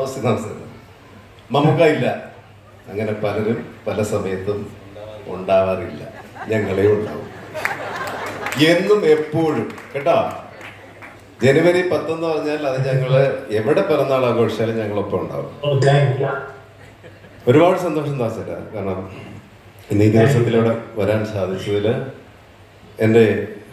നമസ്തേ നമസ്തേ മമ്മൂക്ക ഇല്ല അങ്ങനെ പലരും പല സമയത്തും ഉണ്ടാവാറില്ല. ഞങ്ങളെ ഉണ്ടാവും. എന്നും എപ്പോഴും. കേട്ടോ? ജനുവരി പത്തെന്ന് പറഞ്ഞാൽ അത് ഞങ്ങൾ എവിടെ പിറന്നാൾ ആഘോഷിച്ചാലും ഞങ്ങളൊപ്പം ഉണ്ടാവും. ഒരുപാട് സന്തോഷം ദാസേട്ടാ. കാരണം ഇന്ന് ഈ ദിവസത്തിലൂടെ വരാൻ സാധിച്ചതിൽ എന്റെ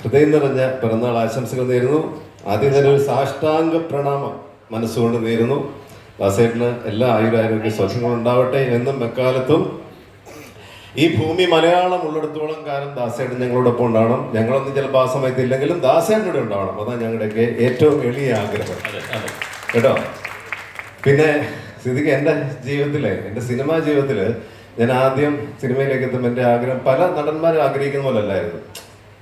ഹൃദയം നിറഞ്ഞ പിറന്നാൾ ആശംസകൾ നേരുന്നു. ആദ്യം തന്നെ ഒരു സാഷ്ടാംഗ പ്രണാമം മനസ്സുകൊണ്ട് നേരുന്നു. ദാസേട്ടന് എല്ലാ ആയുരാരോഗ്യ സ്വച്ഛങ്ങളും ഉണ്ടാവട്ടെ എന്നും എക്കാലത്തും ഈ ഭൂമി മലയാളം ഉള്ളിടത്തോളം കാലം ദാസേട്ടൻ ഞങ്ങളോടൊപ്പം ഉണ്ടാവണം. ഞങ്ങളൊന്നും ചിലപ്പോൾ ആ സമയത്ത് ഇല്ലെങ്കിലും ദാസേട്ടനോട് ഉണ്ടാവണം. അതാണ് ഞങ്ങളുടെയൊക്കെ ഏറ്റവും എളിയ ആഗ്രഹം. കേട്ടോ? പിന്നെ സ്ഥിതിക്ക് എന്റെ ജീവിതത്തിലെ എന്റെ സിനിമാ ജീവിതത്തിൽ ഞാൻ ആദ്യം സിനിമയിലേക്ക് എത്തുമ്പോൾ എന്റെ ആഗ്രഹം പല നടന്മാരും ആഗ്രഹിക്കുന്ന പോലെ അല്ലായിരുന്നു.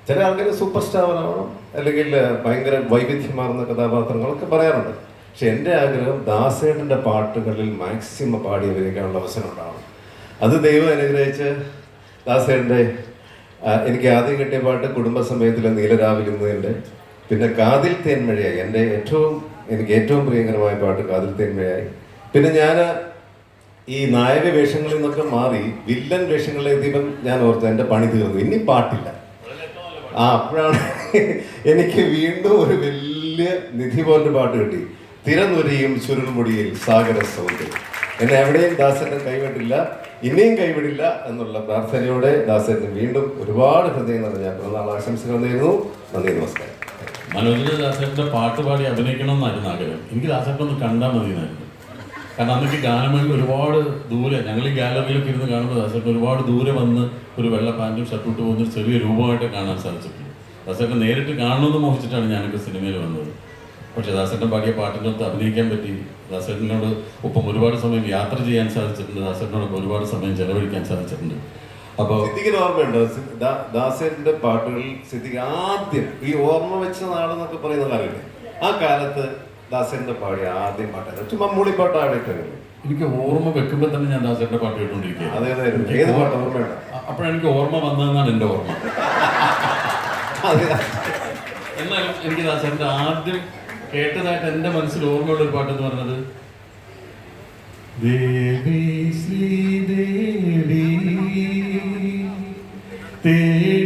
ചില ആൾക്കാർ സൂപ്പർ സ്റ്റാർ ആവണം അല്ലെങ്കിൽ ഭയങ്കര വൈവിധ്യമാർന്ന കഥാപാത്രങ്ങളൊക്കെ പറയാറുണ്ട്. പക്ഷെ എന്റെ ആഗ്രഹം ദാസേട്ടന്റെ പാട്ടുകളിൽ മാക്സിമം പാടി വരിക്കാനുള്ള അവസരം ഉണ്ടാവണം. അത് ദൈവം അനുഗ്രഹിച്ച് ദാസേട്ടന്റെ എനിക്ക് ആദ്യം കിട്ടിയ പാട്ട് കുടുംബസമയത്തിലെ നീലരാവിലുന്നതിന്റെ പിന്നെ കാതിൽ തേന്മഴയായി. എന്റെ ഏറ്റവും എനിക്ക് ഏറ്റവും പ്രിയങ്കരമായ പാട്ട് കാതിൽ തേന്മഴയായി. പിന്നെ ഞാൻ ഈ നായക വേഷങ്ങളിൽ നിന്നൊക്കെ മാറി വില്ലൻ വേഷങ്ങളിൽ ദീപം ഞാൻ ഓർത്തു എന്റെ പണി തീർന്നു. ഇനി പാട്ടില്ല. ആ അപ്പോഴാണ് എനിക്ക് വീണ്ടും ഒരു വലിയ നിധി പോലൊരു പാട്ട് കിട്ടി. തിരനുരയും ചുരുൾമുടിയിൽ സാഗര സൗന്ദര്യം എന്നെ എവിടെയും ദാസന്റെ കൈവിടില്ല ഇനിയും കൈവിടില്ല എന്നുള്ള പ്രാർത്ഥനയോടെ ദാസന് വീണ്ടും ഒരുപാട് ഹൃദയം നിറഞ്ഞ പിറന്നാൾ ആശംസകൾ നേരുന്നു. നന്ദി നമസ്കാരം. മനോജിന്റെ ദാസന്റെ പാട്ട് പാടി അഭിനയിക്കണം എന്നായിരുന്നു ആഗ്രഹം. എനിക്ക് ദാസേട്ടൻ ഒന്ന് കണ്ടാൽ മതി എന്നായിരുന്നു കാരണം അന്നൊക്കെ ഗാനമേളയിൽ ഒരുപാട് ദൂരെ ഞങ്ങൾ ഈ ഗാലറിയിലൊക്കെ ഇരുന്ന് കാണുമ്പോൾ ദാസേട്ടൻ ഒരുപാട് ദൂരെ വന്ന് ഒരു വെള്ള പാന്റും ഷർട്ടും ഇട്ട് പോകുന്ന ഒരു ചെറിയ രൂപമായിട്ട് കാണാൻ സാധിച്ചിട്ടുണ്ട് ദാസേട്ടൻ നേരിട്ട് കാണണമെന്ന് മോഹിച്ചിട്ടാണ് ഞാനൊക്കെ സിനിമയിൽ വന്നത്. പക്ഷേ ദാസേട്ടൻ പാടിയ പാട്ടിനൊത്ത് അഭിനയിക്കാൻ പറ്റി. ദാസേട്ടനോട് ഒപ്പം ഒരുപാട് സമയം യാത്ര ചെയ്യാൻ സാധിച്ചിട്ടുണ്ട്. ദാസേട്ടനോടൊപ്പം ഒരുപാട് സമയം ചെലവഴിക്കാൻ സാധിച്ചിട്ടുണ്ട്. അപ്പോൾ സിദ്ദിഖിന് ഓർമ്മയുണ്ടോ? ദാസേട്ടന്റെ പാട്ടുകളിൽ സിദ്ദിഖ് ആദ്യം ഈ ഓർമ്മ വെച്ച നാളെന്നൊക്കെ പറയുന്ന കാലമില്ലേ ആ കാലത്ത് ദാസേട്ടന്റെ പാടിയ ആദ്യം പാട്ടായിരുന്നു. ചുമ്മാ മൂളിപ്പാട്ട് ആടിയിട്ടല്ലേ എനിക്ക് ഓർമ്മ വെക്കുമ്പോൾ തന്നെ ഞാൻ ദാസേട്ടന്റെ പാട്ട് കേട്ടുകൊണ്ടിരിക്കുകയാണ്. അതെ ഏത് പാട്ട് ഓർമ്മയുണ്ടോ? അപ്പോഴെനിക്ക് ഓർമ്മ വന്നതെന്നാണ് എന്റെ ഓർമ്മ. അതെ. എന്നാലും എനിക്ക് ദാസേട്ടന്റെ ആദ്യം കേട്ടതായിട്ട് എന്റെ മനസ്സിൽ ഓർമ്മയുള്ള ഒരു പാട്ടെന്ന് പറഞ്ഞത്? ദേവി ശ്രീദേവി ദേവി